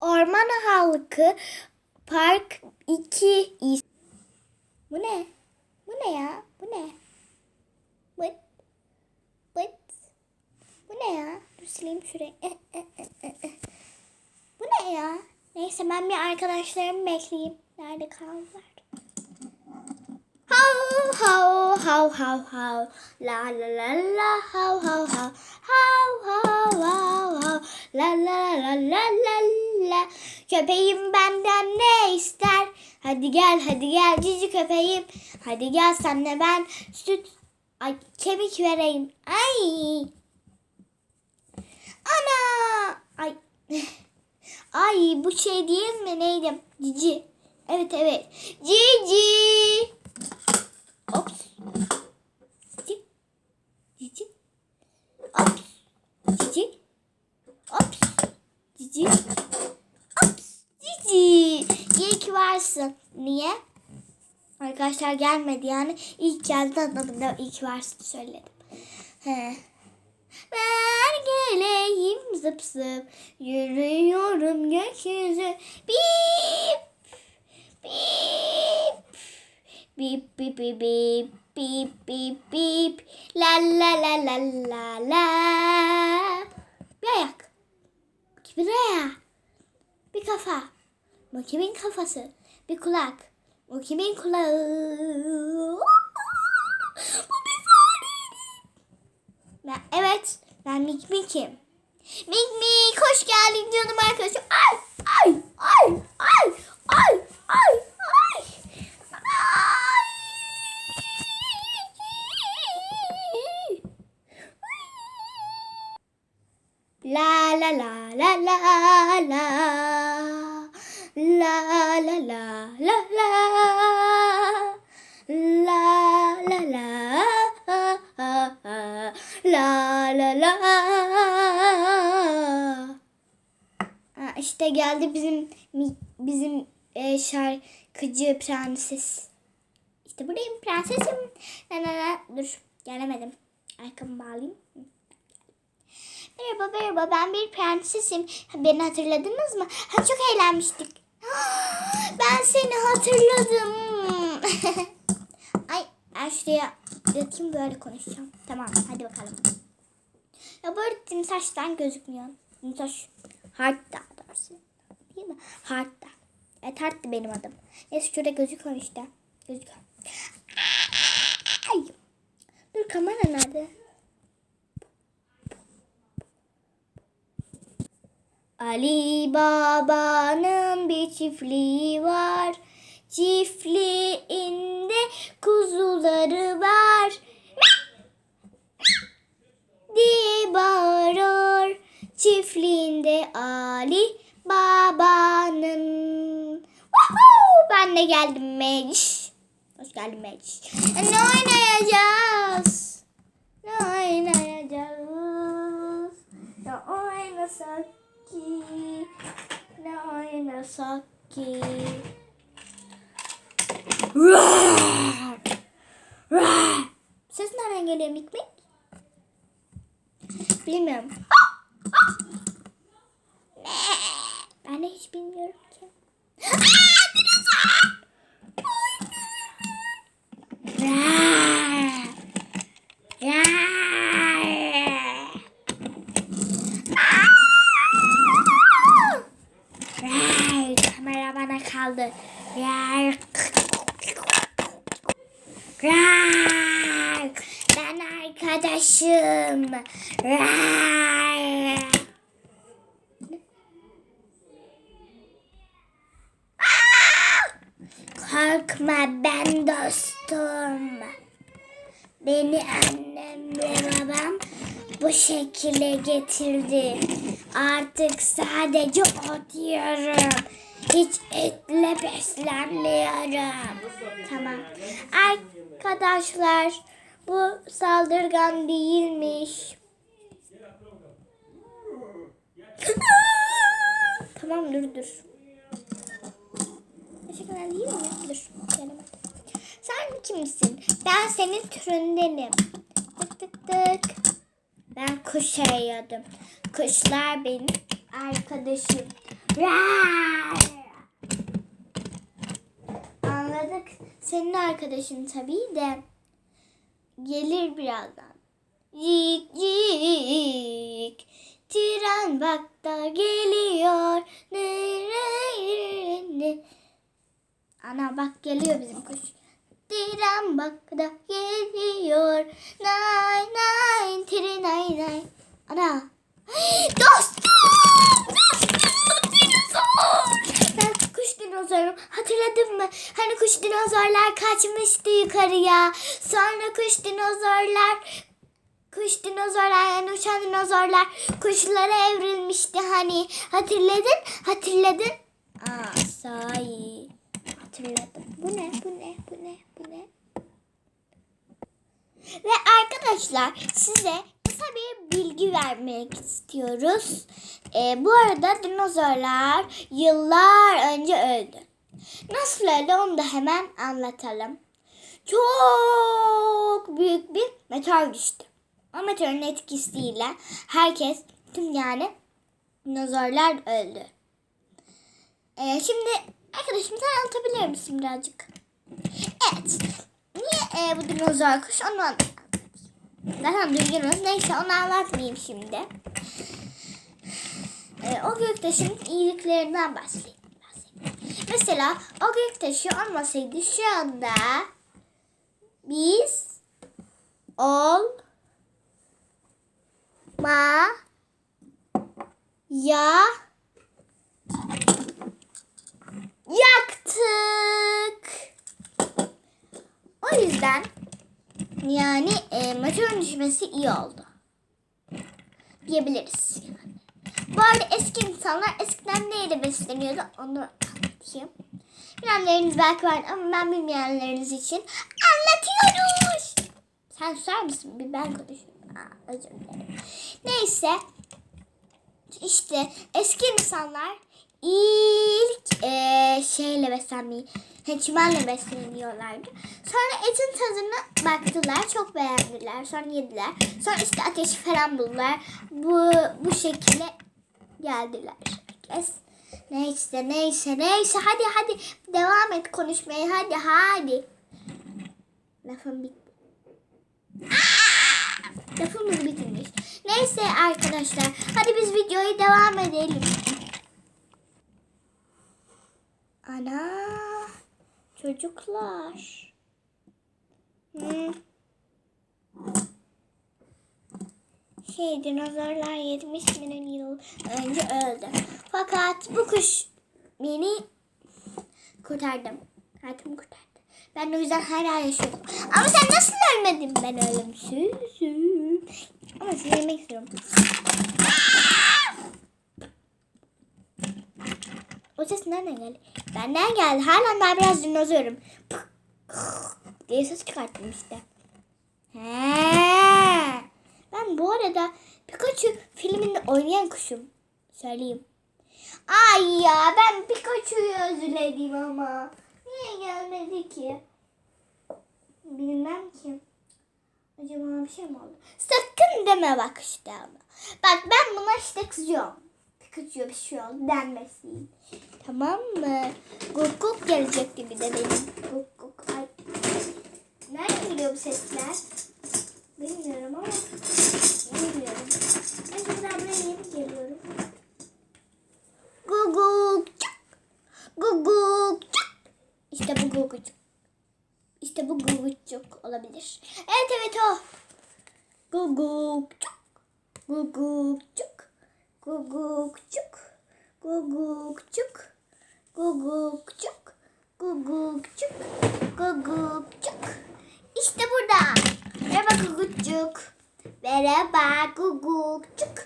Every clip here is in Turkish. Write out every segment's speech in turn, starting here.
Orman halkı park 2 is. Bu ne? Bu ne ya? Bu ne? Bıt. Bıt. Bu ne ya? Dur sileyim şurayı. Eh, eh, eh. Bu ne ya? Neyse ben bir arkadaşlarımı bekleyeyim. Nerede kaldılar? How how how how how la la la la how how how how how how how la la la la la la köpeğim benden ne ister? Hadi gel hadi gel cici köpeğim. Hadi gel senle ben süt ay kemik vereyim. Ay. Ana. Ay. Ay bu şey değil mi? Neydi? Cici. Evet evet. Cici Ops. Cici. Cici. Ops. Cici. Ops. Cici. Ops. Cici. İyi ki varsın. Niye? Arkadaşlar gelmedi yani. İlk geldi anladım da iyi ki varsın söyledim. He. Ben geleyim zıp zıp. Yürüyorum gökyüzü. Bip. Bip. Bip bip bip bip bip bip bip la la la la la la bir ayak bir ayağı bir kafa bu kimin kafası bir kulak. Bu kimin kulağı? Bu bir farenin evet ben Mik Mik'im. Mik Mik hoş geldin canım arkadaşım. Ay ay ay ay ay ay. Ay. La la la la la la la la la la la la la la la la la Ha, işte geldi bizim bizim e, şarkıcı prenses. İşte buradayım prensesim. Na, na, na. Dur gelemedim. Arkamı bağlayayım. Merhaba merhaba ben bir prensesim. Beni hatırladınız mı? Ha, çok eğlenmiştik. Ben seni hatırladım. Ay ben şuraya yatayım böyle konuşacağım. Tamam hadi bakalım. Ya bu arada timsaştan gözükmüyor. Timsaş hard daha doğrusu. Değil mi? Hard da. Evet hard'dı benim adım. Neyse şurada gözüküyor işte. Gözüküyor. Ay. Dur kamera nerede? Ali Baba'nın bir çiftliği var. Çiftliğinde kuzuları var. diye bağırır. Çiftliğinde Ali Baba'nın. Ben de geldim Meclis. Hoş geldin Meclis. Ne oynayacağız? Ne oynayacağız? Ne oynasak ki? Ne oynasak ki? Ses nereden geliyor Mikmik? Bilmiyorum. Ben de hiç bilmiyorum ki. Roar! Korkma ben dostum. Beni annem ve babam bu şekilde getirdi. Artık sadece ot yiyorum. Hiç etle beslenmiyorum. Tamam. Arkadaşlar bu saldırgan değilmiş. tamam dur dur. Değil mi? Dur. Gelemedim. Sen kimsin? Ben senin türündenim. Tık tık tık. Ben kuş arıyordum. Kuşlar benim arkadaşım. Anladık. Senin arkadaşın tabii de. Gelir birazdan. Yik yik. Tren bak da geliyor. Nereye? Ana bak geliyor bizim kuş. Tren bak da geliyor. Nay nay tren nay nay. Ana. Dostum! Dostum! Dinozor! Ben kuş dinozorum. Hatırladın mı? Hani kuş dinozorlar kaçmıştı yukarıya. Sonra kuş dinozorlar kuş dinozorlar yani uçan dinozorlar kuşlara evrilmişti hani. Hatırladın? Hatırladın? Aa sahi. Hatırladım. Bu ne? Bu ne? Bu ne? Bu ne? Ve arkadaşlar size kısa bir bilgi vermek istiyoruz. Ee, bu arada dinozorlar yıllar önce öldü. Nasıl öldü onu da hemen anlatalım. Çok büyük bir meteor düştü. O meteorun etkisiyle herkes tüm yani dinozorlar öldü. Ee, şimdi arkadaşım sen anlatabilir misin birazcık? Evet. Niye e, bu dinozor kuş onu anlatayım. Zaten duydunuz. Neyse onu anlatmayayım şimdi. E, o göktaşın iyiliklerinden bahsedeyim. bahsedeyim. Mesela o göktaşı olmasaydı şu anda biz ol ma ya yaktık. O yüzden yani e, meteorun düşmesi iyi oldu. Diyebiliriz. Yani. Bu arada eski insanlar eskiden neyle besleniyordu onu anlatayım. Bilenleriniz belki var ama ben bilmeyenleriniz için anlatıyoruz. Sen susar mısın? Bir ben konuşayım. Aa, özür dilerim. Neyse. İşte eski insanlar ilk e, şeyle beslenmeyi, çimenle besleniyorlardı. Sonra etin tadına baktılar, çok beğendiler. Sonra yediler. Sonra işte ateşi falan buldular. Bu bu şekilde geldiler. Herkes. Neyse neyse neyse hadi hadi devam et konuşmaya hadi hadi. Lafım bitti. Lafımız bitmiş. Neyse arkadaşlar hadi biz videoyu devam edelim. Ana çocuklar. Hmm. Şey dinozorlar 70 milyon yıl önce öldü. Fakat bu kuş beni kurtardım. Hayatımı kurtardı. Ben o yüzden hala yaşıyorum. Ama sen nasıl ölmedin ben ölümsüzüm. Ama seni yemek istiyorum. O ses nereden geldi? Benden geldi. Hala ben biraz dinozorum. diye ses çıkarttım işte. He. Ben bu arada Pikachu filminde oynayan kuşum. Söyleyeyim. Ay ya ben Pikachu'yu özledim ama. Niye gelmedi ki? Bilmem ki. Acaba bir şey mi oldu? Sakın deme bak işte ama. Bak ben buna işte kızıyorum. Pikachu'ya bir şey oldu denmesin. Tamam mı? Guk guk gelecek gibi de benim. Guk guk. Ay. Nereden geliyor bu sesler? Bilmiyorum ama. Bilmiyorum. Ben buradan buraya yeni geliyorum. Gugukçuk. Gugukçuk. İşte bu gugukçuk. İşte bu gugukçuk olabilir. Evet evet o. Gugukçuk. Gugukçuk. Gugukçuk. Gugukçuk. Gugukçuk. Gugukçuk. Gugukçuk. İşte burada. Merhaba gugukçuk. Merhaba gugukçuk.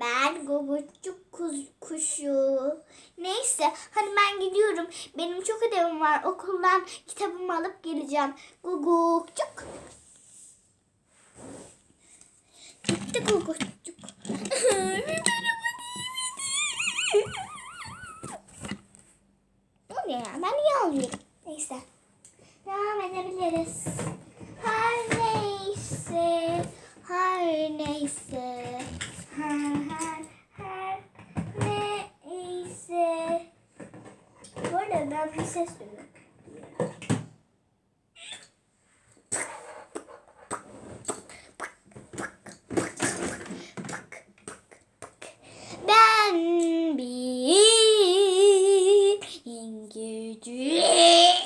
Ben gugukçuk kuz, kuşu. Neyse hadi ben gidiyorum. Benim çok ödevim var. Okuldan kitabımı alıp geleceğim. Gugukçuk. Gitti gugukçuk. Bu ne ya? Ben niye alayım? Neyse. Devam edebiliriz. Her neyse. Her neyse. Her her her neyse. Sonra bir ses duyuyor. Ben bir yengeciyim.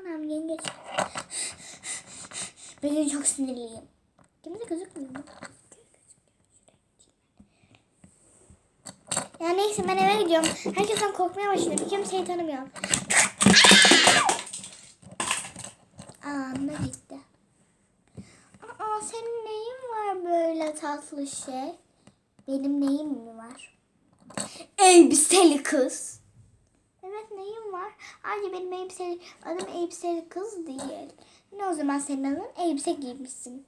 Anam yengeç. Bugün çok sinirliyim. Kimse gözükmüyor mu? Ya gidiyorum. Herkesten korkmaya başladım. Kimseyi tanımıyorum. Ne gitti. Aa senin neyin var böyle tatlı şey? Benim neyim mi var? Elbiseli kız. Evet neyim var? Ayrıca benim elbiseli, adım elbiseli kız değil. Ne o zaman senin adın? Elbise giymişsin.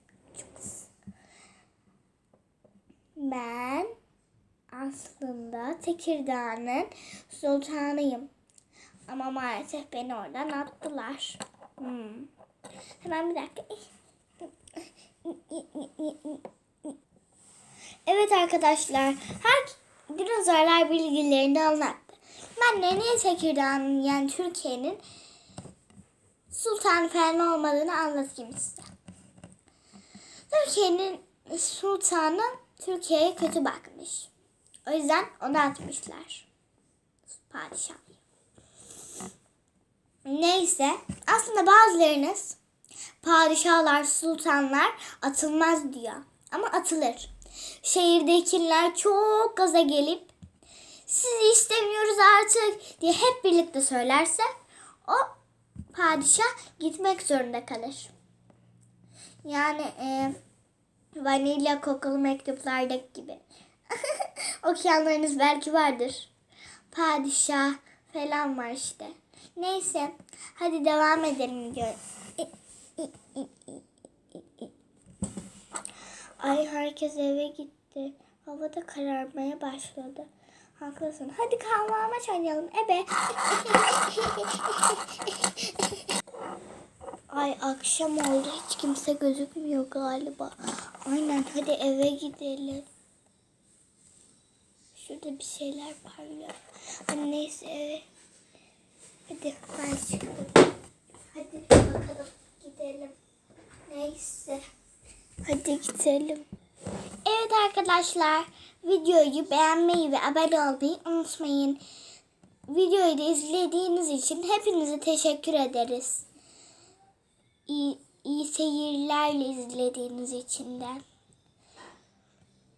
Ben aslında Tekirdağ'ın sultanıyım. Ama maalesef beni oradan attılar. Hmm. Hemen bir dakika. Evet arkadaşlar, her dinozorlar bilgilerini anlattı. Ben de niye Tekirdağ'ın yani Türkiye'nin sultan falan olmadığını anlatayım size. Türkiye'nin sultanı Türkiye'ye kötü bakmış. O yüzden onu atmışlar. Padişah. Neyse, aslında bazılarınız padişahlar, sultanlar atılmaz diyor. Ama atılır. Şehirdekiler çok gaza gelip sizi istemiyoruz artık diye hep birlikte söylerse o padişah gitmek zorunda kalır. Yani e, vanilya kokulu mektuplardaki gibi. Okuyanlarınız belki vardır. Padişah falan var işte. Neyse hadi devam edelim diyor. Ay herkes eve gitti. Hava da kararmaya başladı. Haklısın. Hadi kahvaltı oynayalım. Ebe. Ay akşam oldu. Hiç kimse gözükmüyor galiba. Aynen hadi eve gidelim. Şurada bir şeyler parlıyor. Hadi neyse. Hadi ben çıktım. Hadi bakalım gidelim. Neyse. Hadi gidelim. Evet arkadaşlar videoyu beğenmeyi ve abone olmayı unutmayın. Videoyu da izlediğiniz için hepinize teşekkür ederiz. İyi, iyi seyirlerle izlediğiniz için de.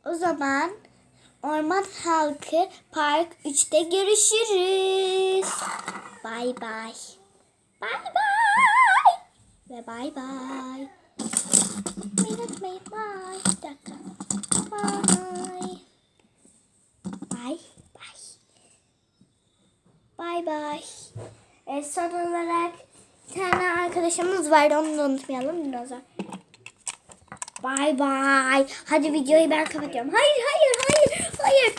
O zaman Orman Halkı Park 3'te görüşürüz. Bay bay. Bay bay. Ve bay bay. Unutmayın bay. Bir dakika. Bay. Bay bay. Bay bay. E, son olarak bir tane arkadaşımız vardı onu da unutmayalım dinozor. Bay bay. Hadi videoyu ben kapatıyorum. Hayır hayır hayır hayır.